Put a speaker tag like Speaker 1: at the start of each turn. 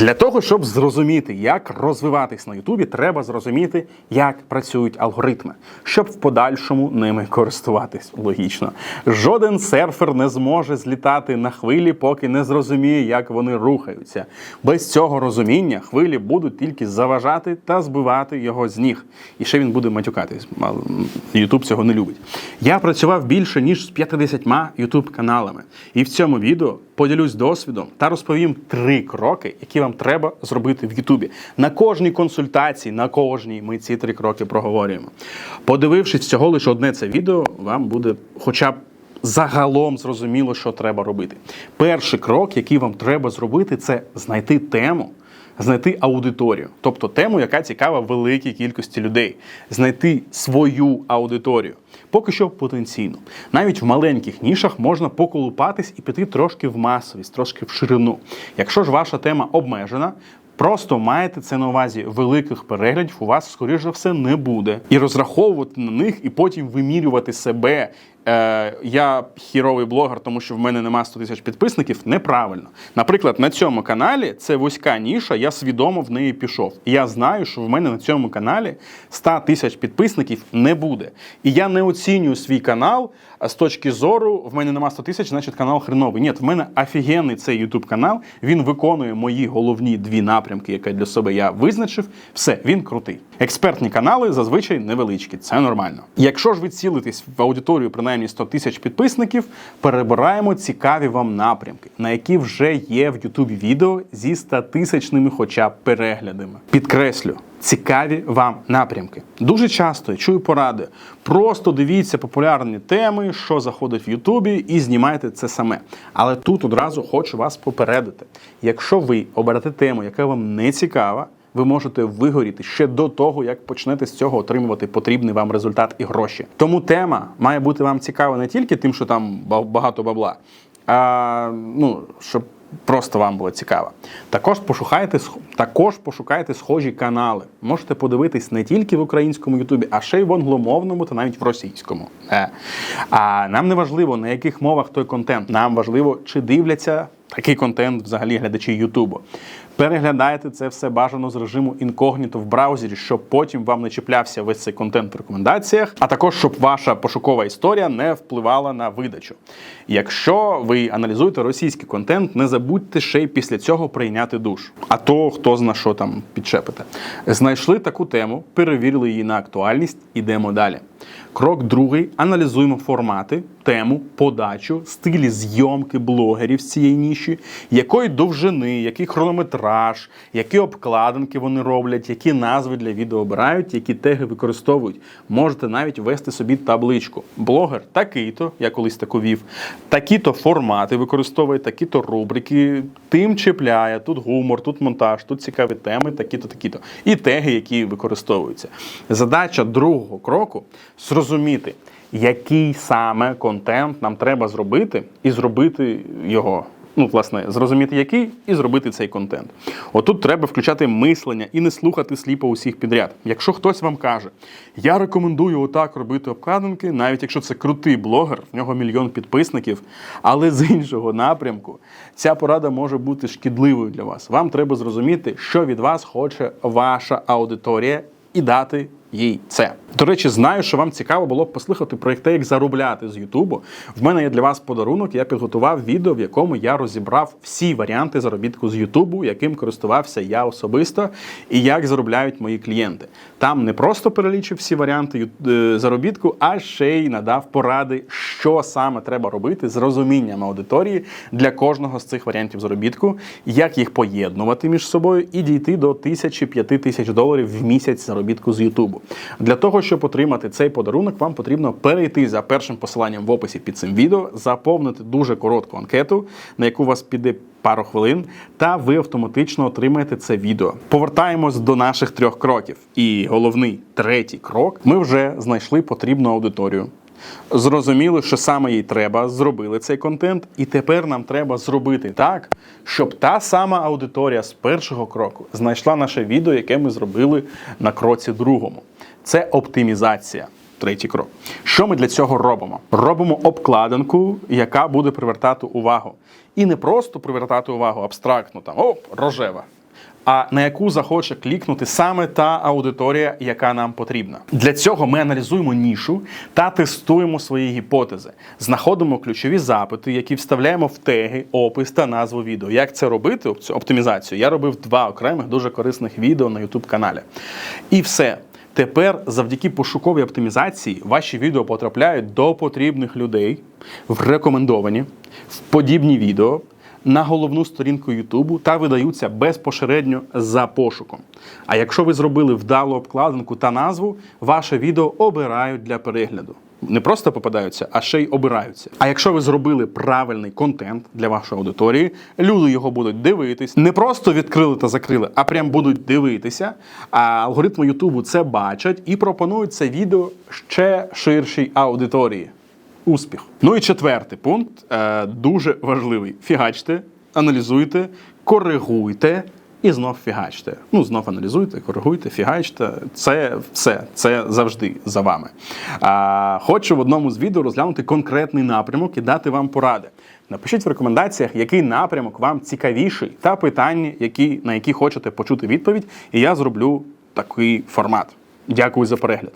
Speaker 1: Для того, щоб зрозуміти, як розвиватись на Ютубі, треба зрозуміти, як працюють алгоритми, щоб в подальшому ними користуватись. Логічно. Жоден серфер не зможе злітати на хвилі, поки не зрозуміє, як вони рухаються. Без цього розуміння хвилі будуть тільки заважати та збивати його з ніг. І ще він буде матюкатись. Ютуб цього не любить. Я працював більше ніж з 50 Ютуб каналами, і в цьому відео поділюсь досвідом та розповім три кроки, які вам треба зробити в Ютубі. На кожній консультації, на кожній ми ці три кроки проговорюємо. Подивившись всього лише одне це відео, вам буде хоча б. Загалом зрозуміло, що треба робити. Перший крок, який вам треба зробити, це знайти тему, знайти аудиторію, тобто тему, яка цікава великій кількості людей, знайти свою аудиторію. Поки що потенційно. Навіть в маленьких нішах можна поколупатись і піти трошки в масовість, трошки в ширину. Якщо ж ваша тема обмежена, Просто маєте це на увазі великих переглядів у вас, скоріш за все, не буде. І розраховувати на них, і потім вимірювати себе. Е, Я хіровий блогер, тому що в мене нема 100 тисяч підписників. Неправильно. Наприклад, на цьому каналі це вузька ніша, я свідомо в неї пішов. І я знаю, що в мене на цьому каналі 100 тисяч підписників не буде. І я не оцінюю свій канал з точки зору, в мене нема 100 тисяч, значить канал хреновий. Ні, в мене офігенний цей YouTube канал. Він виконує мої головні дві напрямки, які для себе я визначив. Все, він крутий. Експертні канали зазвичай невеличкі, це нормально. Якщо ж ви цілитесь в аудиторію принаймні 100 тисяч підписників, перебираємо цікаві вам напрямки, на які вже є в Ютубі відео зі 100 тисячними хоча б переглядами. Підкреслю. Цікаві вам напрямки. Дуже часто я чую поради. Просто дивіться популярні теми, що заходить в Ютубі, і знімайте це саме. Але тут одразу хочу вас попередити: якщо ви оберете тему, яка вам не цікава, ви можете вигоріти ще до того, як почнете з цього отримувати потрібний вам результат і гроші. Тому тема має бути вам цікава не тільки тим, що там багато бабла, а ну щоб. Просто вам було цікаво. Також пошукайте також пошукайте схожі канали. Можете подивитись не тільки в українському Ютубі, а ще й в англомовному та навіть в російському. Е. А нам не важливо, на яких мовах той контент. Нам важливо, чи дивляться такий контент взагалі глядачі Ютубу. Переглядайте це все бажано з режиму інкогніто в браузері, щоб потім вам не чіплявся весь цей контент в рекомендаціях, а також щоб ваша пошукова історія не впливала на видачу. Якщо ви аналізуєте російський контент, не забудьте ще й після цього прийняти душ. А то хто зна що там підчепите. Знайшли таку тему, перевірили її на актуальність, ідемо далі. Крок другий: аналізуємо формати, тему, подачу, стилі зйомки блогерів з цієї ніші, якої довжини, який хронометраж, які обкладинки вони роблять, які назви для відео обирають, які теги використовують. Можете навіть ввести собі табличку. Блогер такий-то, я колись таку вів, такі-то формати використовує, такі-то рубрики, тим чіпляє, тут гумор, тут монтаж, тут цікаві теми, такі-то, такі-то. І теги, які використовуються. Задача другого кроку зрозуміти, який саме контент нам треба зробити, і зробити його. Ну, власне, зрозуміти, який, і зробити цей контент. Отут треба включати мислення і не слухати сліпо усіх підряд. Якщо хтось вам каже, я рекомендую отак робити обкладинки, навіть якщо це крутий блогер, в нього мільйон підписників, але з іншого напрямку, ця порада може бути шкідливою для вас. Вам треба зрозуміти, що від вас хоче ваша аудиторія, і дати їй це. До речі, знаю, що вам цікаво було б послухати про те, як заробляти з Ютубу. В мене є для вас подарунок. Я підготував відео, в якому я розібрав всі варіанти заробітку з Ютубу, яким користувався я особисто, і як заробляють мої клієнти. Там не просто перелічив всі варіанти е, заробітку, а ще й надав поради, що саме треба робити з розумінням аудиторії для кожного з цих варіантів заробітку, як їх поєднувати між собою і дійти до тисячі п'яти тисяч доларів в місяць заробітку з Ютубу. Для того, щоб отримати цей подарунок, вам потрібно перейти за першим посиланням в описі під цим відео, заповнити дуже коротку анкету, на яку вас піде пару хвилин, та ви автоматично отримаєте це відео. Повертаємось до наших трьох кроків. І головний третій крок: ми вже знайшли потрібну аудиторію. Зрозуміли, що саме їй треба, зробили цей контент, і тепер нам треба зробити так, щоб та сама аудиторія з першого кроку знайшла наше відео, яке ми зробили на кроці другому. Це оптимізація. Третій крок. Що ми для цього робимо? Робимо обкладинку, яка буде привертати увагу. І не просто привертати увагу абстрактно, там оп, рожева. А на яку захоче клікнути саме та аудиторія, яка нам потрібна. Для цього ми аналізуємо нішу та тестуємо свої гіпотези, знаходимо ключові запити, які вставляємо в теги, опис та назву відео. Як це робити? Цю оптимізацію я робив два окремих дуже корисних відео на YouTube каналі. І все. Тепер, завдяки пошуковій оптимізації, ваші відео потрапляють до потрібних людей в рекомендовані, в подібні відео на головну сторінку Ютубу та видаються безпосередньо за пошуком. А якщо ви зробили вдалу обкладинку та назву, ваше відео обирають для перегляду. Не просто попадаються, а ще й обираються. А якщо ви зробили правильний контент для вашої аудиторії, люди його будуть дивитись, не просто відкрили та закрили, а прям будуть дивитися. А алгоритми Ютубу це бачать і пропонують це відео ще ширшій аудиторії. Успіх. Ну і четвертий пункт е, дуже важливий: фігачте, аналізуйте, коригуйте. І знов фігачте. Ну, знов аналізуйте, коригуйте, фігачте. Це все, це завжди за вами. А, хочу в одному з відео розглянути конкретний напрямок і дати вам поради. Напишіть в рекомендаціях, який напрямок вам цікавіший, та питання, які, на які хочете почути відповідь, і я зроблю такий формат. Дякую за перегляд.